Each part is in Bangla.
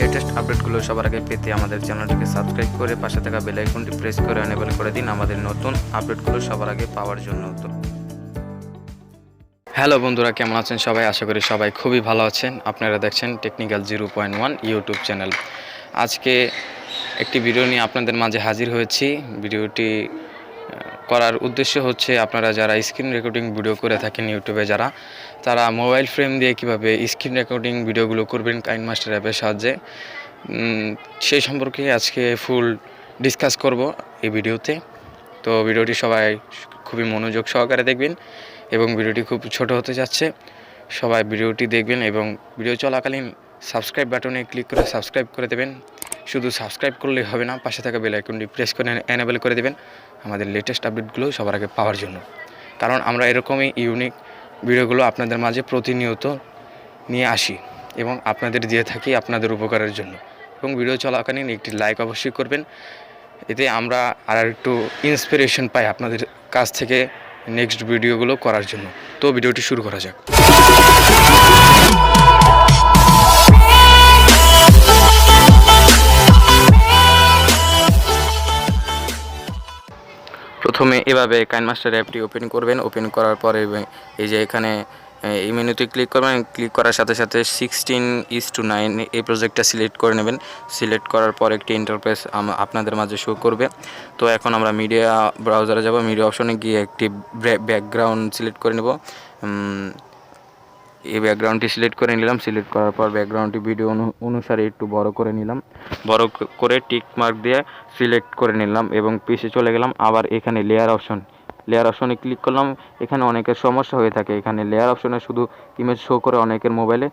লেটেস্ট আপডেটগুলো সবার আগে পেতে আমাদের চ্যানেলটিকে সাবস্ক্রাইব করে পাশে থাকা বেল আইকনটি প্রেস করে এনেবল করে দিন আমাদের নতুন আপডেটগুলো সবার আগে পাওয়ার জন্য। তো হ্যালো বন্ধুরা, কেমন আছেন সবাই? আশা করি সবাই খুবই ভালো আছেন। আপনারা দেখছেন technical zero point one YouTube channel আজকে একটি ভিডিও নিয়ে আপনাদের মাঝে হাজির হয়েছি। ভিডিওটি করার উদ্দেশ্য হচ্ছে আপনারা যারা স্ক্রিন রেকর্ডিং ভিডিও করে থাকেন ইউটিউবে যারা, তারা মোবাইল ফ্রেম দিয়ে কীভাবে স্ক্রিন রেকর্ডিং ভিডিওগুলো করবেন কাইন মাস্টার অ্যাপের সাহায্যে সেই সম্পর্কে আজকে ফুল ডিসকাস করব এই ভিডিওতে। তো ভিডিওটি সবাই খুবই মনোযোগ সহকারে দেখবেন এবং ভিডিওটি খুব ছোট হতে যাচ্ছে। সবাই ভিডিওটি দেখবেন এবং ভিডিও চলাকালীন সাবস্ক্রাইব বাটনে ক্লিক করে সাবস্ক্রাইব করে দেবেন। শুধু সাবস্ক্রাইব করলেই হবে না, পাশে থাকা বেল আইকনটি প্রেস করে এনেবল করে দেবেন। আমাদের লেটেস্ট আপডেটগুলো সবার আগে পাওয়ার জন্য। কারণ আমরা এরকমই ইউনিক ভিডিওগুলো আপনাদের মাঝে প্রতিনিয়ত নিয়ে আসি এবং আপনাদের দিয়ে থাকি আপনাদের উপকারের জন্য। এবং ভিডিও চলাকালীন একটি লাইক অবশ্যই করবেন। এতে আমরা আর একটু ইন্সপিরেশন পাই আপনাদের কাছ থেকে নেক্সট ভিডিওগুলো করার জন্য। তো ভিডিওটি শুরু করা যাক। প্রথমে এভাবে কাইনমাস্টার অ্যাপটি ওপেন করবেন। ওপেন করার পরে এই যে এখানে এই মেনুতে ক্লিক করবেন। ক্লিক করার সাথে সাথে সিক্সটিন ইস টু নাইন এই প্রজেক্টটা সিলেক্ট করে নেবেন। সিলেক্ট করার পর একটি ইন্টারফেস আপনাদের মাঝে শো করবে। তো এখন আমরা মিডিয়া ব্রাউজারে যাব। মিডিয়া অপশনে গিয়ে একটি ব্যাকগ্রাউন্ড সিলেক্ট করে নেব। এই ব্যাকগ্রাউন্ডটি সিলেক্ট করে নিলাম। সিলেক্ট করার পর ব্যাকগ্রাউন্ডটি ভিডিও অনুসারে একটু বড় করে নিলাম। বড় করে টিক মার্ক দিয়ে সিলেক্ট করে নিলাম এবং পিছে চলে গেলাম। আবার এখানে লেয়ার অপশন লেয়ার অপশনে ক্লিক করলাম। এখানে অনেকের সমস্যা হয়ে থাকে। এখানে লেয়ার অপশনে শুধু ইমেজ শো করে অনেকের মোবাইলে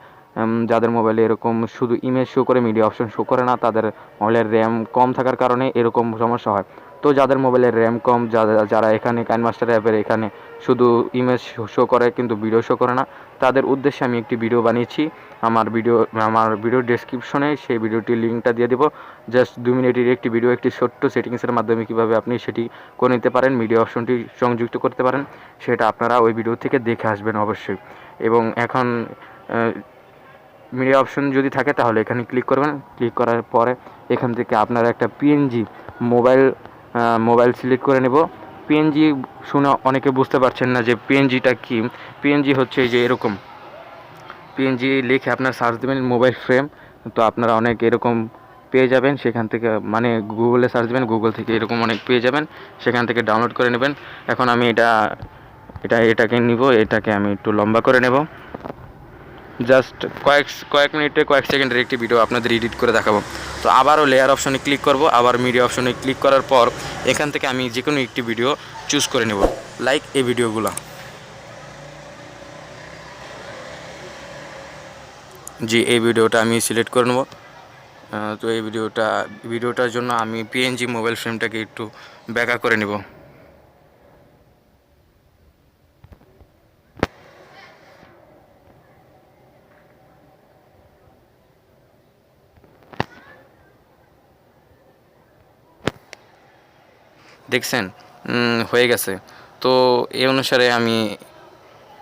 যাদের মোবাইলে এরকম শুধু ইমেজ শো করে মিডিয়া অপশন শো করে না, তাদের মোবাইলের র্যাম কম থাকার কারণে এরকম সমস্যা হয়। তো যাদের মোবাইলের র্যাম কম যারা যারা এখানে কাইনমাস্টার অ্যাপের এখানে শুধু ইমেজ শো করে কিন্তু ভিডিও শো করে না, তাদের উদ্দেশ্যে আমি একটি ভিডিও বানিয়েছি। আমার ভিডিও আমার ভিডিও ডেসক্রিপশনে সেই ভিডিওটির লিঙ্কটা দিয়ে দেবো। জাস্ট দু মিনিটের একটি ভিডিও একটি ছোট্ট সেটিংসের মাধ্যমে কীভাবে আপনি সেটি করে নিতে পারেন মিডিয়া অপশনটি সংযুক্ত করতে পারেন, সেটা আপনারা ওই ভিডিও থেকে দেখে আসবেন অবশ্যই। এবং এখন মিডিয়া অপশন যদি থাকে তাহলে এখানে ক্লিক করবেন। ক্লিক করার পরে এখান থেকে আপনারা একটা পিএনজি মোবাইল মোবাইল সিলেক্ট করে নেব। পিএনজি শুনে অনেকে বুঝতে পারছেন না যে পিএনজিটা কি। পিএনজি হচ্ছে এই যে এরকম। পিএনজি লিখে আপনার সার্চ দেবেন মোবাইল ফ্রেম তো আপনারা অনেক এরকম পেয়ে যাবেন। সেখান থেকে মানে গুগলে সার্চ দেবেন গুগল থেকে এরকম অনেক পেয়ে যাবেন। সেখান থেকে ডাউনলোড করে নেবেন। এখন আমি এটা এটা, এটাকে নিব। এটাকে আমি একটু লম্বা করে নেব। জাস্ট কয়েক কয়েক মিনিটে, কয়েক সেকেন্ডের একটি ভিডিও আপনাদের এডিট করে দেখাবো। তো আবারও লেয়ার অপশনে ক্লিক করব, আবার মিডিয়া অপশনে ক্লিক করার পর এখান থেকে আমি যে কোনো একটি ভিডিও চুজ করে নেব। লাইক এই ভিডিওগুলো জি, এই ভিডিওটা আমি সিলেক্ট করে নেব। তো এই ভিডিওটা ভিডিওটার জন্য আমি পিএনজি মোবাইল ফ্রেমটাকে একটু ব্যাকা করে নেব। দেখছেন? হয়ে গেছে। তো এই অনুসারে আমি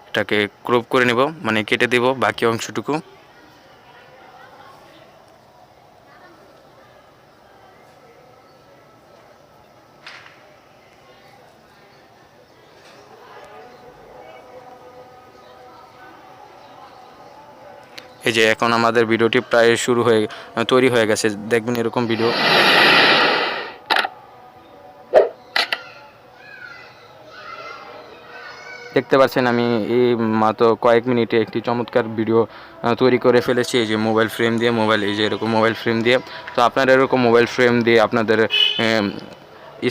এটাকে ক্রপ করে নেব মানে কেটে দেব বাকি অংশটুকু। এই যে এখন আমাদের ভিডিওটি প্রায় শুরু হয়ে, তৈরি হয়ে গেছে। দেখবেন এরকম ভিডিও। দেখতে পাচ্ছেন আমি এই মাত্র কয়েক মিনিটে একটি চমৎকার ভিডিও তৈরি করে ফেলেছি। এই যে মোবাইল ফ্রেম দিয়ে মোবাইল এই যে এরকম মোবাইল ফ্রেম দিয়ে। তো আপনারা এরকম মোবাইল ফ্রেম দিয়ে আপনাদের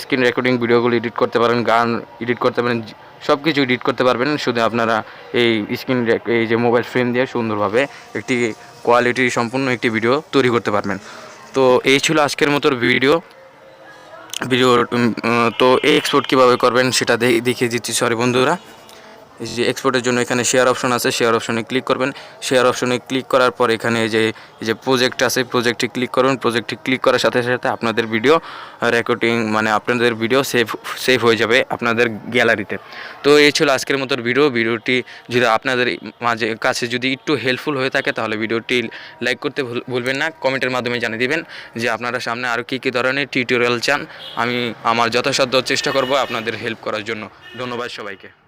স্ক্রিন রেকর্ডিং ভিডিওগুলো এডিট করতে পারেন, গান এডিট করতে পারেন সব কিছু এডিট করতে পারবেন। শুধু আপনারা এই স্ক্রিন এই যে মোবাইল ফ্রেম দিয়ে সুন্দরভাবে একটি কোয়ালিটি সম্পূর্ণ একটি ভিডিও তৈরি করতে পারবেন। তো এই ছিল আজকের মতো ভিডিও ভিডিও তো এই এক্সপোর্ট কীভাবে করবেন সেটা দেখিয়ে দিচ্ছি। সরি বন্ধুরা। যে এক্সপোর্টের জন্য এখানে শেয়ার অপশন আছে শেয়ার অপশনে ক্লিক করবেন। শেয়ার অপশনে ক্লিক করার পর এখানে যে যে প্রজেক্ট আছে প্রজেক্টে ক্লিক করবেন প্রজেক্টে ক্লিক করার সাথে সাথে আপনাদের ভিডিও রেকর্ডিং মানে আপনাদের ভিডিও সেভ সেভ হয়ে যাবে আপনাদের গ্যালারিতে তো। এই ছিল আজকের মতো ভিডিও ভিডিওটি যদি আপনাদের মাঝে, কাছে যদি একটু হেল্পফুল হয়ে থাকে, তাহলে ভিডিওটি লাইক করতে ভুল- ভুলবেন না। কমেন্টের মাধ্যমে জানিয়ে দিবেন যে আপনারা সামনে আরও কী কী ধরনের টিউটোরিয়াল চান। আমি আমার যথাসাধ্য চেষ্টা করব আপনাদের হেল্প করার জন্য। ধন্যবাদ সবাইকে।